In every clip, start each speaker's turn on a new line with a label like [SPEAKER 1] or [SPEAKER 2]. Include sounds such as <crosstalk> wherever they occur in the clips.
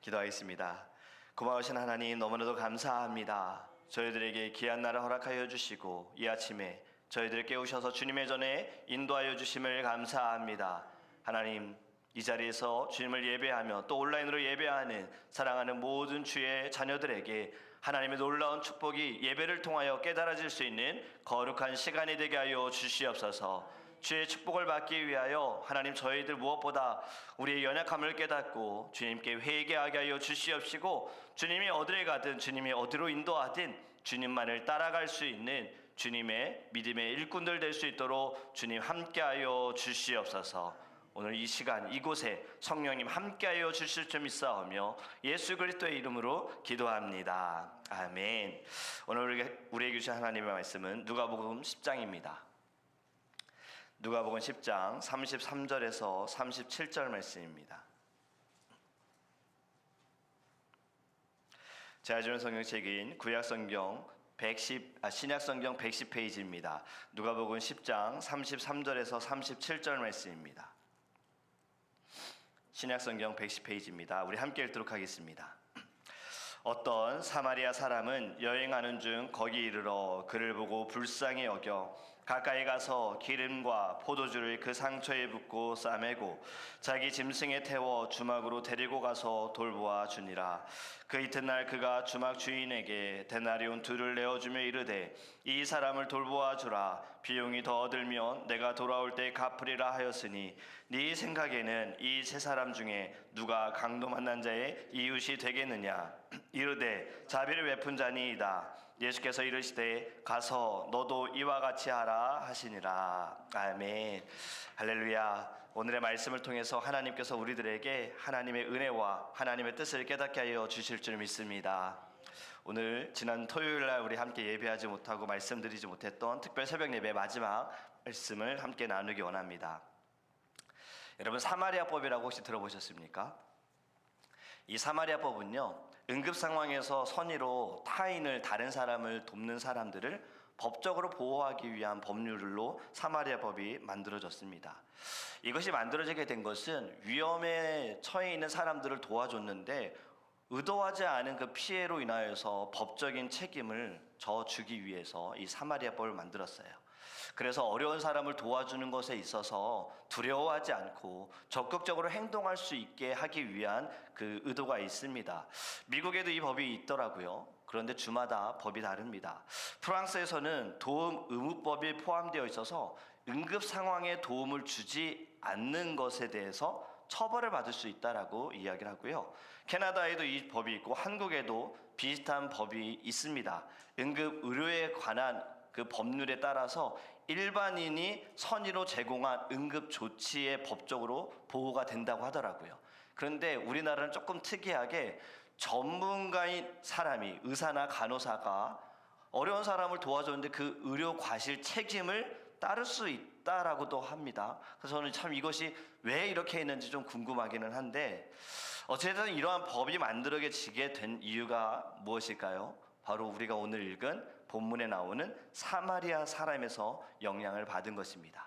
[SPEAKER 1] 기도하겠습니다. 고마우신 하나님 너무나도 감사합니다. 저희들에게 귀한 날을 허락하여 주시고 이 아침에 저희들을 깨우셔서 주님의 전에 인도하여 주심을 감사합니다. 하나님 이 자리에서 주님을 예배하며 또 온라인으로 예배하는 사랑하는 모든 주의 자녀들에게 하나님의 놀라운 축복이 예배를 통하여 깨달아질 수 있는 거룩한 시간이 되게 하여 주시옵소서. 주의 축복을 받기 위하여 하나님 저희들 무엇보다 우리의 연약함을 깨닫고 주님께 회개하게 하여 주시옵시고 주님이 어디를 가든 주님이 어디로 인도하든 주님만을 따라갈 수 있는 주님의 믿음의 일꾼들 될 수 있도록 주님 함께하여 주시옵소서. 오늘 이 시간 이곳에 성령님 함께하여 주실 점 있사오며 예수 그리스도의 이름으로 기도합니다. 아멘. 오늘 우리에게 주신 하나님의 말씀은 누가복음 10장입니다. 누가복음 10장 33절에서 37절 말씀입니다. 제가 주는 성경책인 구약 성경 110 아, 신약 성경 110페이지입니다. 누가복음 10장 33절에서 37절 말씀입니다. 신약 성경 110페이지입니다. 우리 함께 읽도록 하겠습니다. 어떤 사마리아 사람은 여행하는 중 거기 이르러 그를 보고 불쌍히 여겨 가까이 가서 기름과 포도주를 그 상처에 붓고 싸매고 자기 짐승에 태워 주막으로 데리고 가서 돌보아 주니라. 그 이튿날 그가 주막 주인에게 데나리온 둘을 내어주며 이르되 이 사람을 돌보아 주라. 비용이 더 얻으면 내가 돌아올 때 갚으리라 하였으니 네 생각에는 이 세 사람 중에 누가 강도 만난 자의 이웃이 되겠느냐? 이르되 자비를 베푼 자니이다 예수께서 이르시되 가서 너도 이와 같이 하라 하시니라. 아멘. 할렐루야. 오늘의 말씀을 통해서 하나님께서 우리들에게 하나님의 은혜와 하나님의 뜻을 깨닫게 하여 주실 줄 믿습니다. 오늘 지난 토요일 날 우리 함께 예배하지 못하고 말씀드리지 못했던 특별 새벽 예배 마지막 말씀을 함께 나누기 원합니다. 여러분 사마리아법이라고 혹시 들어보셨습니까? 이 사마리아법은요 응급 상황에서 선의로 타인을 다른 사람을 돕는 사람들을 법적으로 보호하기 위한 법률로 사마리아 법이 만들어졌습니다. 이것이 만들어지게 된 것은 위험에 처해 있는 사람들을 도와줬는데 의도하지 않은 그 피해로 인하여서 법적인 책임을 져주기 위해서 이 사마리아 법을 만들었어요. 그래서 어려운 사람을 도와주는 것에 있어서 두려워하지 않고 적극적으로 행동할 수 있게 하기 위한 그 의도가 있습니다. 미국에도 이 법이 있더라고요. 그런데 주마다 법이 다릅니다. 프랑스에서는 도움 의무법이 포함되어 있어서 응급 상황에 도움을 주지 않는 것에 대해서 처벌을 받을 수 있다라고 이야기를 하고요. 캐나다에도 이 법이 있고 한국에도 비슷한 법이 있습니다. 응급 의료에 관한 그 법률에 따라서 일반인이 선의로 제공한 응급 조치에 법적으로 보호가 된다고 하더라고요. 그런데 우리나라는 조금 특이하게 전문가인 사람이 의사나 간호사가 어려운 사람을 도와줬는데 그 의료 과실 책임을 따를 수 있다라고도 합니다. 그래서 저는 참 이것이 왜 이렇게 했는지 좀 궁금하기는 한데 어쨌든 이러한 법이 만들어지게 된 이유가 무엇일까요? 바로 우리가 오늘 읽은 본문에 나오는 사마리아 사람에서 영향을 받은 것입니다.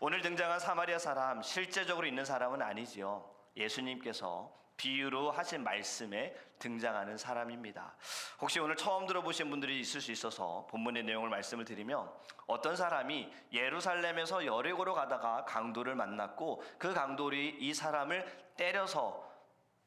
[SPEAKER 1] 오늘 등장한 사마리아 사람 실제적으로 있는 사람은 아니지요. 예수님께서 비유로 하신 말씀에 등장하는 사람입니다. 혹시 오늘 처음 들어보신 분들이 있을 수 있어서 본문의 내용을 말씀을 드리면 어떤 사람이 예루살렘에서 여리고로 가다가 강도를 만났고 그 강도리 이 사람을 때려서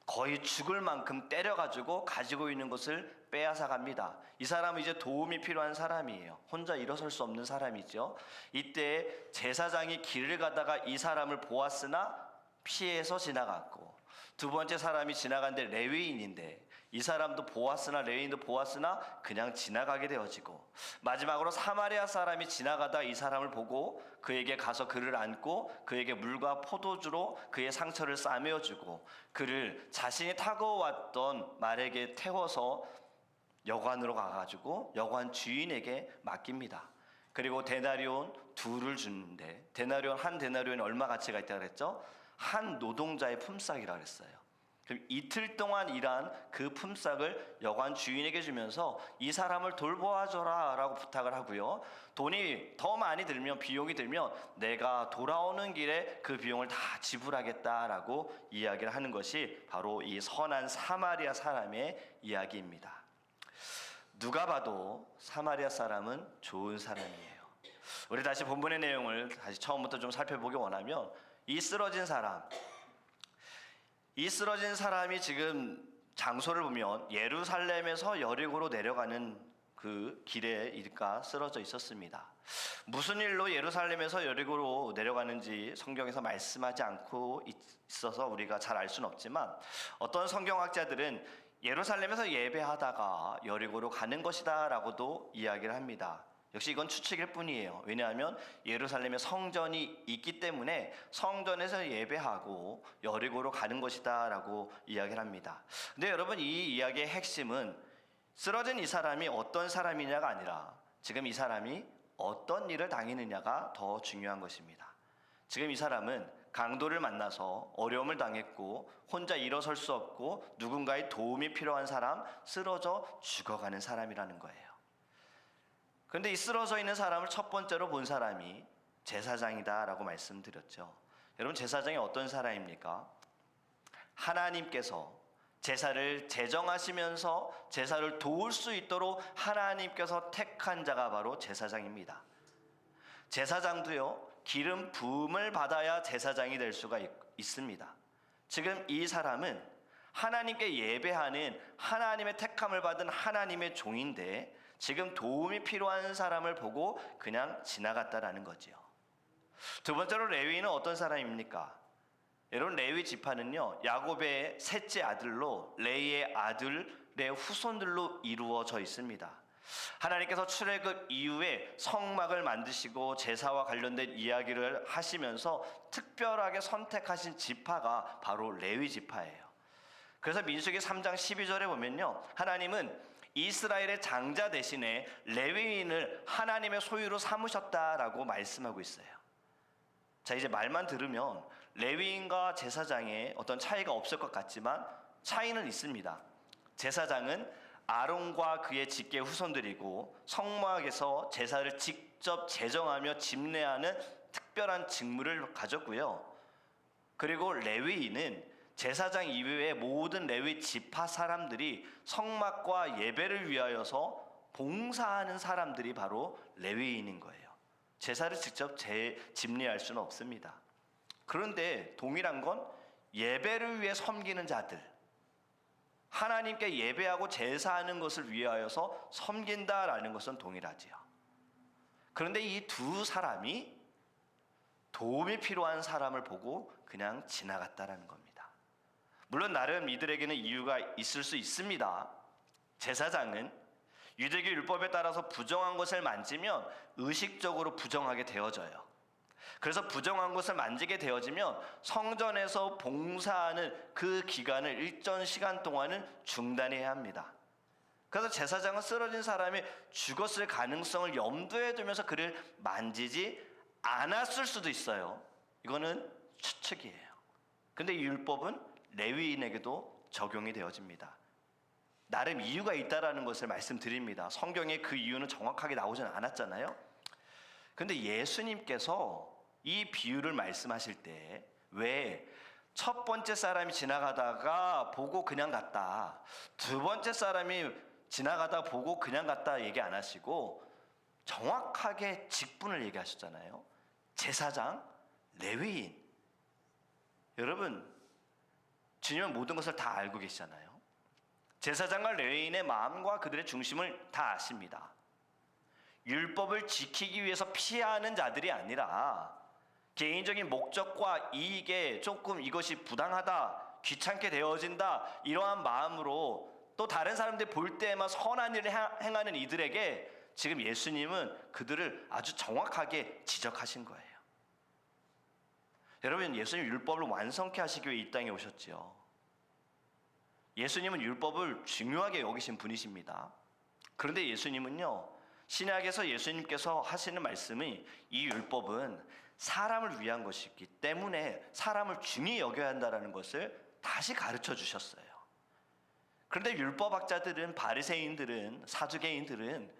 [SPEAKER 1] 거의 죽을 만큼 때려가지고 가지고 있는 것을 빼앗아 갑니다. 이 사람은 이제 도움이 필요한 사람이에요. 혼자 일어설 수 없는 사람이죠. 이때 제사장이 길을 가다가 이 사람을 보았으나 피해서 지나갔고 두 번째 사람이 지나간데 레위인인데 이 사람도 보았으나 레위인도 보았으나 그냥 지나가게 되어지고 마지막으로 사마리아 사람이 지나가다 이 사람을 보고 그에게 가서 그를 안고 그에게 물과 포도주로 그의 상처를 싸매어 주고 그를 자신이 타고 왔던 말에게 태워서 여관으로 가가지고 여관 주인에게 맡깁니다. 그리고 데나리온 둘을 주는데 데나리온 한 데나리온이 얼마 가치가 있다고 그랬죠? 한 노동자의 품삯이라 그랬어요. 그럼 이틀 동안 일한 그 품삯을 여관 주인에게 주면서 이 사람을 돌보아줘라 라고 부탁을 하고요. 돈이 더 많이 들면 비용이 들면 내가 돌아오는 길에 그 비용을 다 지불하겠다라고 이야기를 하는 것이 바로 이 선한 사마리아 사람의 이야기입니다. 누가 봐도 사마리아 사람은 좋은 사람이에요. 우리 다시 본문의 내용을 다시 처음부터 좀 살펴보기 원하면 이 쓰러진 사람, 이 쓰러진 사람이 지금 장소를 보면 예루살렘에서 여리고로 내려가는 그 길에 일가 쓰러져 있었습니다. 무슨 일로 예루살렘에서 여리고로 내려가는지 성경에서 말씀하지 않고 있어서 우리가 잘 알 수는 없지만 어떤 성경학자들은 예루살렘에서 예배하다가 여리고로 가는 것이다라고도 이야기를 합니다. 역시 이건 추측일 뿐이에요. 왜냐하면 예루살렘에 성전이 있기 때문에 성전에서 예배하고 여리고로 가는 것이다라고 이야기를 합니다. 근데 여러분 이 이야기의 핵심은 쓰러진 이 사람이 어떤 사람이냐가 아니라 지금 이 사람이 어떤 일을 당했느냐가 더 중요한 것입니다. 지금 이 사람은 강도를 만나서 어려움을 당했고 혼자 일어설 수 없고 누군가의 도움이 필요한 사람 쓰러져 죽어가는 사람이라는 거예요. 그런데 이 쓰러져 있는 사람을 첫 번째로 본 사람이 제사장이다라고 말씀드렸죠. 여러분 제사장이 어떤 사람입니까? 하나님께서 제사를 제정하시면서 제사를 도울 수 있도록 하나님께서 택한 자가 바로 제사장입니다. 제사장도요 기름 부음을 받아야 제사장이 될 수가 있, 있습니다. 지금 이 사람은 하나님께 예배하는 하나님의 택함을 받은 하나님의 종인데 지금 도움이 필요한 사람을 보고 그냥 지나갔다라는 거지요. 두 번째로 레위는 어떤 사람입니까? 여러분 레위 지파는요 야곱의 셋째 아들로 레이의 아들의 후손들로 이루어져 있습니다. 하나님께서 출애굽 이후에 성막을 만드시고 제사와 관련된 이야기를 하시면서 특별하게 선택하신 지파가 바로 레위 지파예요. 그래서 민수기 3장 12절에 보면요. 하나님은 이스라엘의 장자 대신에 레위인을 하나님의 소유로 삼으셨다라고 말씀하고 있어요. 자, 이제 말만 들으면 레위인과 제사장의 어떤 차이가 없을 것 같지만 차이는 있습니다. 제사장은 아론과 그의 직계 후손들이고 성막에서 제사를 직접 제정하며 집례하는 특별한 직무를 가졌고요. 그리고 레위인은 제사장 이외의 모든 레위 지파 사람들이 성막과 예배를 위하여서 봉사하는 사람들이 바로 레위인인 거예요. 제사를 직접 재, 집례할 수는 없습니다. 그런데 동일한 건 예배를 위해 섬기는 자들, 하나님께 예배하고 제사하는 것을 위하여서 섬긴다라는 것은 동일하지요. 그런데 이 두 사람이 도움이 필요한 사람을 보고 그냥 지나갔다라는 겁니다. 물론 나름 이들에게는 이유가 있을 수 있습니다. 제사장은 유대교 율법에 따라서 부정한 것을 만지면 의식적으로 부정하게 되어져요. 그래서 부정한 것을 만지게 되어지면 성전에서 봉사하는 그 기간을 일정 시간 동안은 중단해야 합니다. 그래서 제사장은 쓰러진 사람이 죽었을 가능성을 염두에 두면서 그를 만지지 않았을 수도 있어요. 이거는 추측이에요. 근데 이 율법은 레위인에게도 적용이 되어집니다. 나름 이유가 있다라는 것을 말씀드립니다. 성경에 그 이유는 정확하게 나오진 않았잖아요. 근데 예수님께서 이 비유를 말씀하실 때 왜 첫 번째 사람이 지나가다가 보고 그냥 갔다. 두 번째 사람이 지나가다 보고 그냥 갔다 얘기 안 하시고 정확하게 직분을 얘기하셨잖아요. 제사장, 레위인. 여러분, 주님은 모든 것을 다 알고 계시잖아요. 제사장과 레위인의 마음과 그들의 중심을 다 아십니다. 율법을 지키기 위해서 피하는 자들이 아니라 개인적인 목적과 이익에 조금 이것이 부당하다, 귀찮게 되어진다 이러한 마음으로 또 다른 사람들 볼 때에만 선한 일을 행하는 이들에게 지금 예수님은 그들을 아주 정확하게 지적하신 거예요. 여러분 예수님 율법을 완성케 하시기 위해 이 땅에 오셨지요. 예수님은 율법을 중요하게 여기신 분이십니다. 그런데 예수님은요, 신약에서 예수님께서 하시는 말씀이 이 율법은 사람을 위한 것이기 때문에 사람을 중히 여겨야 한다는 것을 다시 가르쳐 주셨어요. 그런데 율법학자들은 바리새인들은 사두개인들은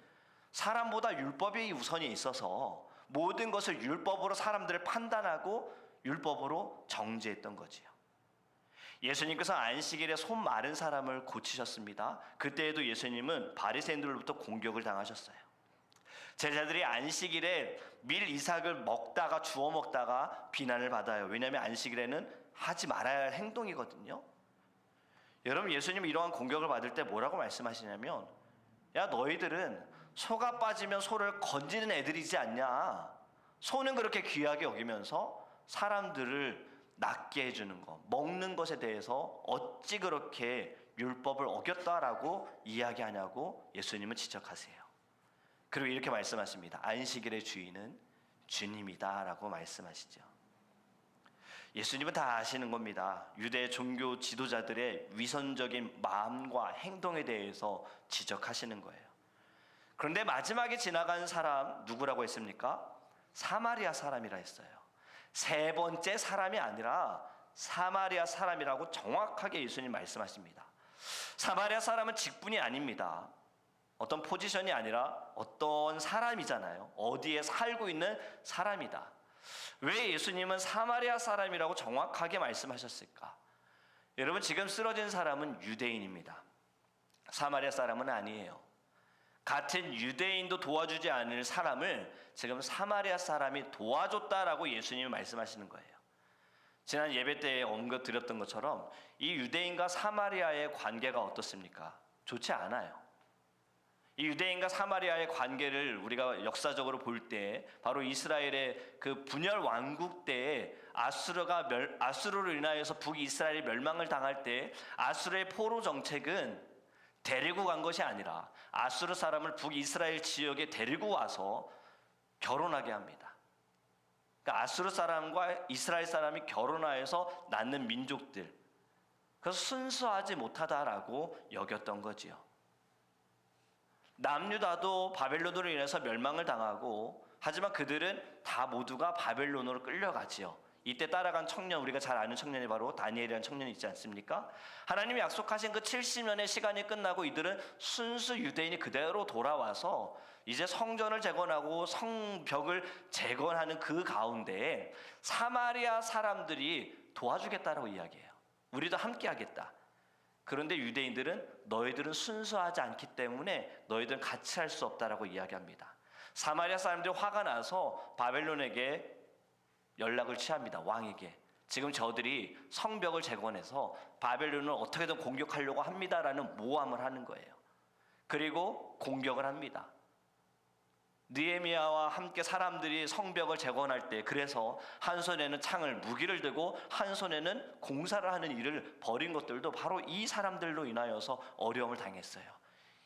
[SPEAKER 1] 사람보다 율법이 우선이 있어서 모든 것을 율법으로 사람들을 판단하고 율법으로 정죄했던 거지요. 예수님께서 안식일에 손 마른 사람을 고치셨습니다. 그때에도 예수님은 바리새인들로부터 공격을 당하셨어요. 제자들이 안식일에 밀 이삭을 먹다가 주워 먹다가 비난을 받아요. 왜냐하면 안식일에는 하지 말아야 할 행동이거든요. 여러분 예수님 이러한 공격을 받을 때 뭐라고 말씀하시냐면 야 너희들은 소가 빠지면 소를 건지는 애들이지 않냐. 소는 그렇게 귀하게 여기면서 사람들을 낫게 해주는 것, 먹는 것에 대해서 어찌 그렇게 율법을 어겼다라고 이야기하냐고 예수님은 지적하세요. 그리고 이렇게 말씀하십니다. 안식일의 주인은 주님이다라고 말씀하시죠. 예수님은 다 아시는 겁니다. 유대 종교 지도자들의 위선적인 마음과 행동에 대해서 지적하시는 거예요. 그런데 마지막에 지나간 사람 누구라고 했습니까? 사마리아 사람이라 했어요. 세 번째 사람이 아니라 사마리아 사람이라고 정확하게 예수님 말씀하십니다. 사마리아 사람은 직분이 아닙니다. 어떤 포지션이 아니라 어떤 사람이잖아요. 어디에 살고 있는 사람이다. 왜 예수님은 사마리아 사람이라고 정확하게 말씀하셨을까? 여러분 지금 쓰러진 사람은 유대인입니다. 사마리아 사람은 아니에요. 같은 유대인도 도와주지 않을 사람을 지금 사마리아 사람이 도와줬다라고 예수님이 말씀하시는 거예요. 지난 예배 때 언급 드렸던 것처럼 이 유대인과 사마리아의 관계가 어떻습니까? 좋지 않아요. 이 유대인과 사마리아의 관계를 우리가 역사적으로 볼 때 바로 이스라엘의 그 분열 왕국 때에 아수르가 멸, 아수르로 인하여서 북이스라엘이 멸망을 당할 때 아수르의 포로 정책은 데리고 간 것이 아니라 아수르 사람을 북이스라엘 지역에 데리고 와서 결혼하게 합니다. 그러니까 아수르 사람과 이스라엘 사람이 결혼하여서 낳는 민족들. 그래서 순수하지 못하다라고 여겼던 거지요. 남유다도 바벨론으로 인해서 멸망을 당하고 하지만 그들은 다 모두가 바벨론으로 끌려가지요. 이때 따라간 청년 우리가 잘 아는 청년이 바로 다니엘이라는 청년이 있지 않습니까? 하나님이 약속하신 그 70년의 시간이 끝나고 이들은 순수 유대인이 그대로 돌아와서 이제 성전을 재건하고 성벽을 재건하는 그 가운데 사마리아 사람들이 도와주겠다라고 이야기해요. 우리도 함께 하겠다. 그런데 유대인들은 너희들은 순수하지 않기 때문에 너희들은 같이 할 수 없다라고 이야기합니다. 사마리아 사람들이 화가 나서 바벨론에게 연락을 취합니다. 왕에게. 지금 저들이 성벽을 재건해서 바벨론을 어떻게든 공격하려고 합니다라는 모함을 하는 거예요. 그리고 공격을 합니다. 느에미아와 함께 사람들이 성벽을 재건할 때 그래서 한 손에는 창을 무기를 들고 한 손에는 공사를 하는 일을 벌인 것들도 바로 이 사람들로 인하여서 어려움을 당했어요.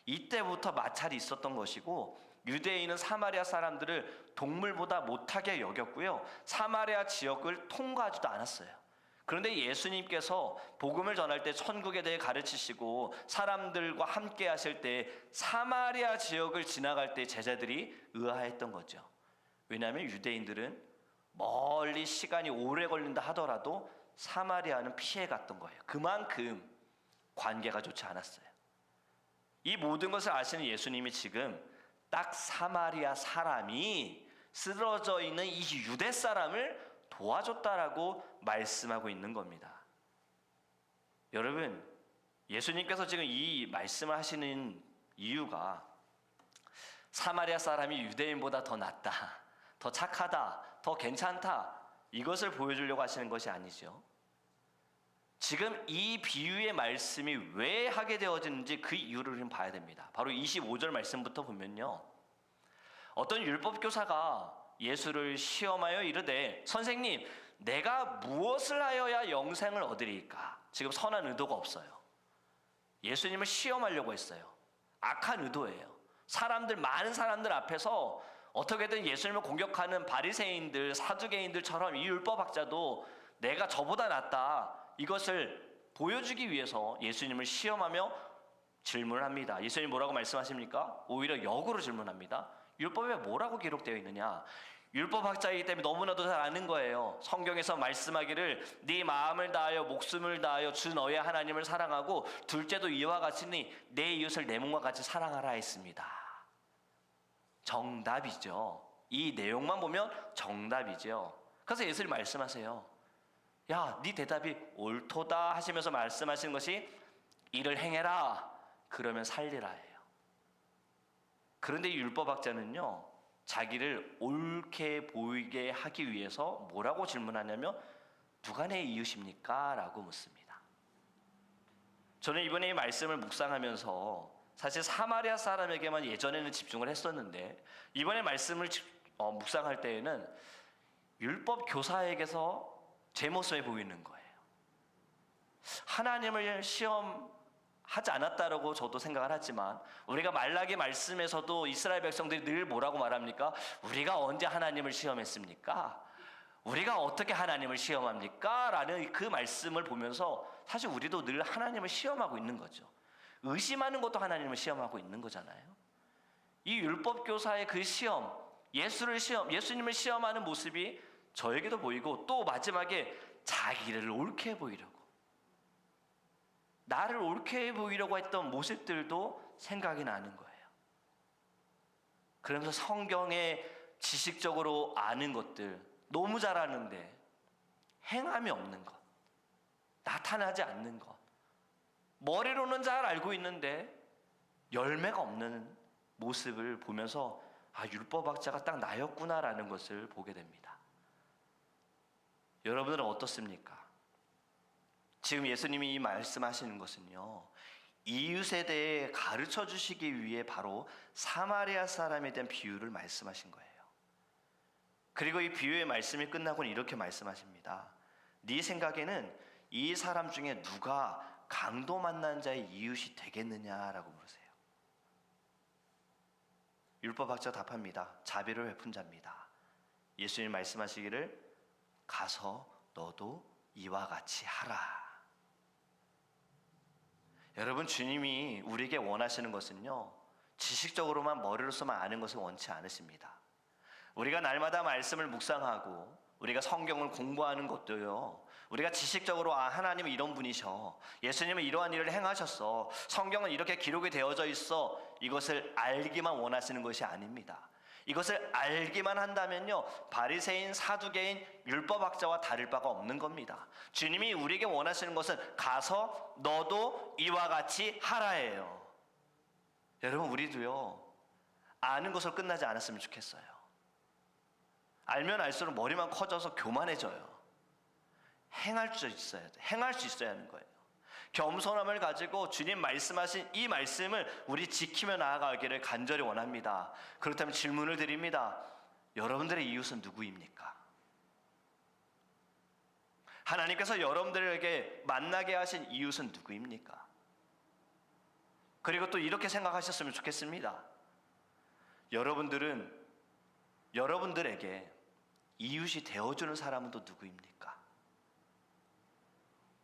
[SPEAKER 1] 이때부터 마찰이 있었던 것이고 유대인은 사마리아 사람들을 동물보다 못하게 여겼고요. 사마리아 지역을 통과하지도 않았어요. 그런데 예수님께서 복음을 전할 때 천국에 대해 가르치시고 사람들과 함께 하실 때 사마리아 지역을 지나갈 때 제자들이 의아했던 거죠. 왜냐하면 유대인들은 멀리 시간이 오래 걸린다 하더라도 사마리아는 피해 갔던 거예요. 그만큼 관계가 좋지 않았어요. 이 모든 것을 아시는 예수님이 지금 딱 사마리아 사람이 쓰러져 있는 이 유대 사람을 도와줬다라고 말씀하고 있는 겁니다. 여러분, 예수님께서 지금 이 말씀을 하시는 이유가 사마리아 사람이 유대인보다 더 낫다, 더 착하다, 더 괜찮다, 이것을 보여주려고 하시는 것이 아니죠. 지금 이 비유의 말씀이 왜 하게 되어지는지 그 이유를 좀 봐야 됩니다. 바로 25절 말씀부터 보면요. 어떤 율법 교사가 예수를 시험하여 이르되 선생님 내가 무엇을 하여야 영생을 얻으리까? 지금 선한 의도가 없어요. 예수님을 시험하려고 했어요. 악한 의도예요. 사람들 많은 사람들 앞에서 어떻게든 예수님을 공격하는 바리새인들, 사두개인들처럼 이 율법학자도 내가 저보다 낫다 이것을 보여주기 위해서 예수님을 시험하며 질문을 합니다. 예수님 뭐라고 말씀하십니까? 오히려 역으로 질문합니다. 율법에 뭐라고 기록되어 있느냐? 율법학자이기 때문에 너무나도 잘 아는 거예요. 성경에서 말씀하기를 네 마음을 다하여 목숨을 다하여 주 너의 하나님을 사랑하고 둘째도 이와 같으니 내 이웃을 내 몸과 같이 사랑하라 했습니다. 정답이죠. 이 내용만 보면 정답이죠. 그래서 예수님 말씀하세요. 야, 네 대답이 옳도다 하시면서 말씀하시는 것이 이를 행해라. 그러면 살리라. 그런데 이 율법학자는요. 자기를 옳게 보이게 하기 위해서 뭐라고 질문하냐면 누가 내 이웃입니까? 라고 묻습니다. 저는 이번에 이 말씀을 묵상하면서 사실 사마리아 사람에게만 예전에는 집중을 했었는데 이번에 말씀을 집- 어, 묵상할 때에는 율법 교사에게서 제 모습이 보이는 거예요. 하나님을 시험 하지 않았다라고 저도 생각을 하지만 우리가 말라기 말씀에서도 이스라엘 백성들이 늘 뭐라고 말합니까? 우리가 언제 하나님을 시험했습니까? 우리가 어떻게 하나님을 시험합니까? 라는 그 말씀을 보면서 사실 우리도 늘 하나님을 시험하고 있는 거죠. 의심하는 것도 하나님을 시험하고 있는 거잖아요. 이 율법 교사의 그 시험, 예수를 시험, 예수님을 시험하는 모습이 저에게도 보이고 또 마지막에 자기를 옳게 보이려고 나를 옳게 보이려고 했던 모습들도 생각이 나는 거예요. 그러면서 성경에 지식적으로 아는 것들 너무 잘 아는데 행함이 없는 것, 나타나지 않는 것, 머리로는 잘 알고 있는데 열매가 없는 모습을 보면서 아 율법학자가 딱 나였구나라는 것을 보게 됩니다. 여러분들은 어떻습니까? 지금 예수님이 이 말씀하시는 것은요. 이웃에 대해 가르쳐 주시기 위해 바로 사마리아 사람에 대한 비유를 말씀하신 거예요. 그리고 이 비유의 말씀이 끝나고는 이렇게 말씀하십니다. 네 생각에는 이 사람 중에 누가 강도 만난 자의 이웃이 되겠느냐라고 물으세요. 율법학자 답합니다. 자비를 베푼 자입니다. 예수님 말씀하시기를 가서 너도 이와 같이 하라. 여러분 주님이 우리에게 원하시는 것은요. 지식적으로만 머리로서만 아는 것을 원치 않으십니다. 우리가 날마다 말씀을 묵상하고 우리가 성경을 공부하는 것도요. 우리가 지식적으로 아 하나님은 이런 분이셔. 예수님은 이러한 일을 행하셨어. 성경은 이렇게 기록이 되어져 있어. 이것을 알기만 원하시는 것이 아닙니다. 이것을 알기만 한다면요. 바리새인, 사두개인, 율법학자와 다를 바가 없는 겁니다. 주님이 우리에게 원하시는 것은 가서 너도 이와 같이 하라예요. 여러분 우리도요. 아는 것으로 끝나지 않았으면 좋겠어요. 알면 알수록 머리만 커져서 교만해져요. 행할 수 있어야 돼. 행할 수 있어야 하는 거예요. 겸손함을 가지고 주님 말씀하신 이 말씀을 우리 지키며 나아가기를 간절히 원합니다. 그렇다면 질문을 드립니다. 여러분들의 이웃은 누구입니까? 하나님께서 여러분들에게 만나게 하신 이웃은 누구입니까? 그리고 또 이렇게 생각하셨으면 좋겠습니다. 여러분들은 여러분들에게 이웃이 되어주는 사람은 또 누구입니까?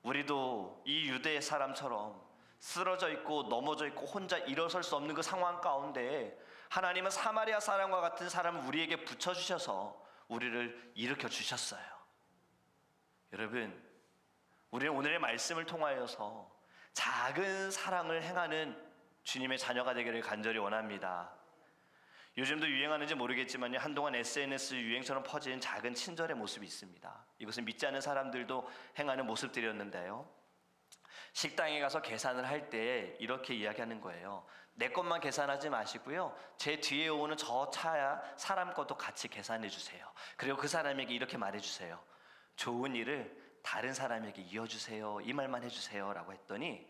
[SPEAKER 1] 우리도 이 유대 사람처럼 쓰러져 있고 넘어져 있고 혼자 일어설 수 없는 그 상황 가운데 하나님은 사마리아 사람과 같은 사람을 우리에게 붙여주셔서 우리를 일으켜 주셨어요. 여러분, 우리는 오늘의 말씀을 통하여서 작은 사랑을 행하는 주님의 자녀가 되기를 간절히 원합니다. 요즘도 유행하는지 모르겠지만 한동안 SNS 유행처럼 퍼진 작은 친절의 모습이 있습니다. 이것은 믿지 않는 사람들도 행하는 모습들이었는데요. 식당에 가서 계산을 할 때 이렇게 이야기하는 거예요. 내 것만 계산하지 마시고요. 제 뒤에 오는 저 차야 사람 것도 같이 계산해 주세요. 그리고 그 사람에게 이렇게 말해 주세요. 좋은 일을 다른 사람에게 이어주세요. 이 말만 해주세요 라고 했더니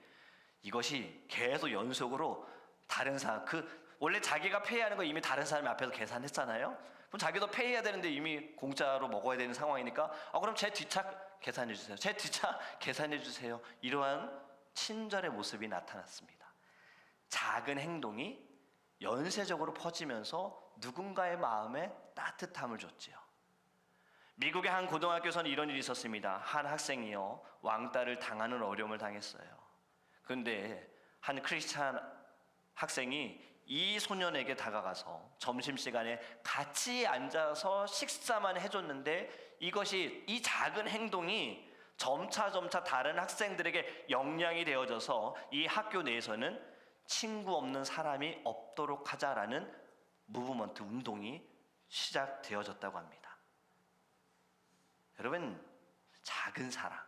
[SPEAKER 1] 이것이 계속 연속으로 다른 사람 그 원래 자기가 페이하는 거 이미 다른 사람 앞에서 계산했잖아요. 그럼 자기도 페이해야 되는데 이미 공짜로 먹어야 되는 상황이니까 아 그럼 제 뒷차 계산해 주세요. 제 뒷차 <laughs> 계산해 주세요. 이러한 친절의 모습이 나타났습니다. 작은 행동이 연쇄적으로 퍼지면서 누군가의 마음에 따뜻함을 줬지요. 미국의 한 고등학교에서는 이런 일이 있었습니다. 한 학생이요 왕따를 당하는 어려움을 당했어요. 그런데 한 크리스찬 학생이 이 소년에게 다가가서 점심시간에 같이 앉아서 식사만 해줬는데 이것이 이 작은 행동이 점차 점차 다른 학생들에게 영향이 되어져서 이 학교 내에서는 친구 없는 사람이 없도록 하자라는 무브먼트 운동이 시작되어졌다고 합니다. 여러분 작은 사랑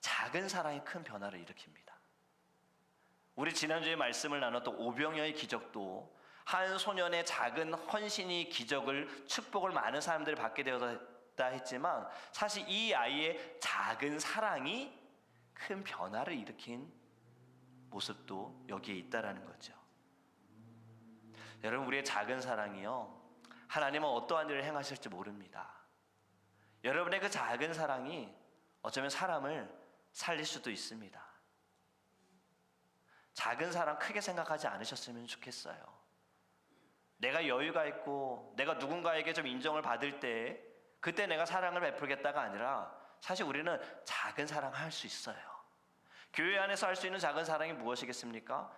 [SPEAKER 1] 작은 사랑이 큰 변화를 일으킵니다. 우리 지난주에 말씀을 나눴던 오병여의 기적도 한 소년의 작은 헌신이 기적을 축복을 많은 사람들이 받게 되었다 했지만 사실 이 아이의 작은 사랑이 큰 변화를 일으킨 모습도 여기에 있다라는 거죠. 여러분 우리의 작은 사랑이요 하나님은 어떠한 일을 행하실지 모릅니다. 여러분의 그 작은 사랑이 어쩌면 사람을 살릴 수도 있습니다. 작은 사랑 크게 생각하지 않으셨으면 좋겠어요. 내가 여유가 있고 내가 누군가에게 좀 인정을 받을 때 그때 내가 사랑을 베풀겠다가 아니라 사실 우리는 작은 사랑 할 수 있어요. 교회 안에서 할 수 있는 작은 사랑이 무엇이겠습니까?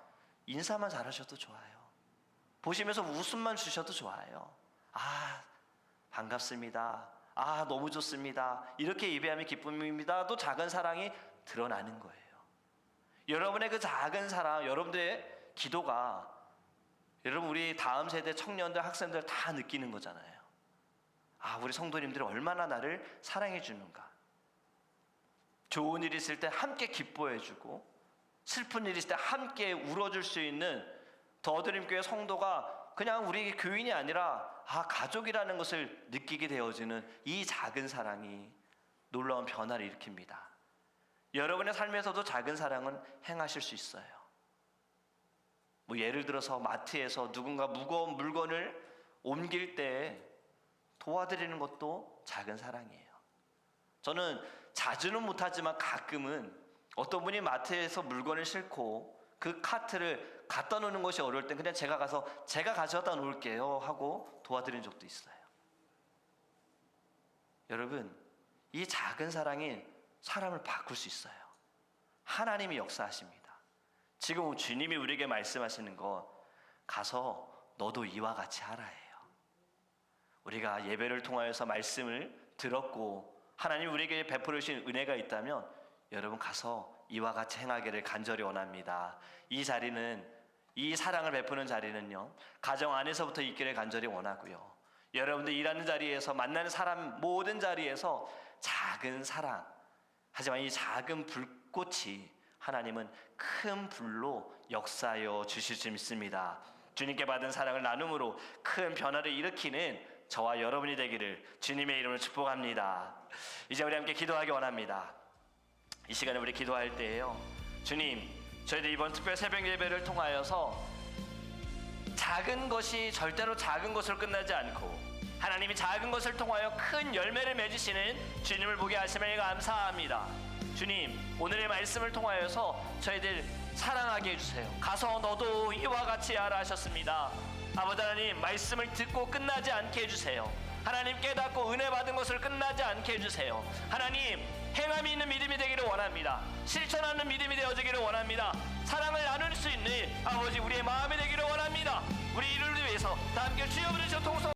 [SPEAKER 1] 인사만 잘하셔도 좋아요. 보시면서 웃음만 주셔도 좋아요. 아, 반갑습니다. 아, 너무 좋습니다. 이렇게 예배하면 기쁨입니다. 또 작은 사랑이 드러나는 거예요. 여러분의 그 작은 사랑, 여러분들의 기도가 여러분 우리 다음 세대 청년들, 학생들 다 느끼는 거잖아요. 아, 우리 성도님들이 얼마나 나를 사랑해 주는가. 좋은 일 있을 때 함께 기뻐해 주고 슬픈 일 있을 때 함께 울어줄 수 있는 더드림교회 성도가 그냥 우리 교인이 아니라 아 가족이라는 것을 느끼게 되어지는 이 작은 사랑이 놀라운 변화를 일으킵니다. 여러분의 삶에서도 작은 사랑은 행하실 수 있어요. 뭐 예를 들어서 마트에서 누군가 무거운 물건을 옮길 때 도와드리는 것도 작은 사랑이에요. 저는 자주는 못하지만 가끔은 어떤 분이 마트에서 물건을 싣고 그 카트를 갖다 놓는 것이 어려울 땐 그냥 제가 가서 제가 가져다 놓을게요 하고 도와드린 적도 있어요. 여러분, 이 작은 사랑이 사람을 바꿀 수 있어요. 하나님이 역사하십니다. 지금 주님이 우리에게 말씀하시는 거 가서 너도 이와 같이 하라예요. 우리가 예배를 통하여서 말씀을 들었고 하나님 우리에게 베풀어 주신 은혜가 있다면 여러분 가서 이와 같이 행하기를 간절히 원합니다. 이 자리는 이 사랑을 베푸는 자리는요. 가정 안에서부터 있기를 간절히 원하고요. 여러분들 일하는 자리에서 만나는 사람 모든 자리에서 작은 사랑 하지만 이 작은 불꽃이 하나님은 큰 불로 역사하여 주실 수 있습니다. 주님께 받은 사랑을 나눔으로 큰 변화를 일으키는 저와 여러분이 되기를 주님의 이름으로 축복합니다. 이제 우리 함께 기도하기 원합니다. 이 시간에 우리 기도할 때에요. 주님, 저희들 이번 특별 새벽 예배를 통하여서 작은 것이 절대로 작은 것으로 끝나지 않고 하나님이 작은 것을 통하여 큰 열매를 맺으시는 주님을 보게 하심을 감사합니다. 주님, 오늘의 말씀을 통하여서 저희들 사랑하게 해주세요. 가서 너도 이와 같이 하라 하셨습니다. 아버지 하나님, 말씀을 듣고 끝나지 않게 해주세요. 하나님 깨닫고 은혜 받은 것을 끝나지 않게 해주세요. 하나님, 행함이 있는 믿음이 되기를 원합니다. 실천하는 믿음이 되어지기를 원합니다. 사랑을 나눌 수 있는 아버지 우리의 마음이 되기를 원합니다. 우리 이를 위해서 다 함께 주여 부르시고 통성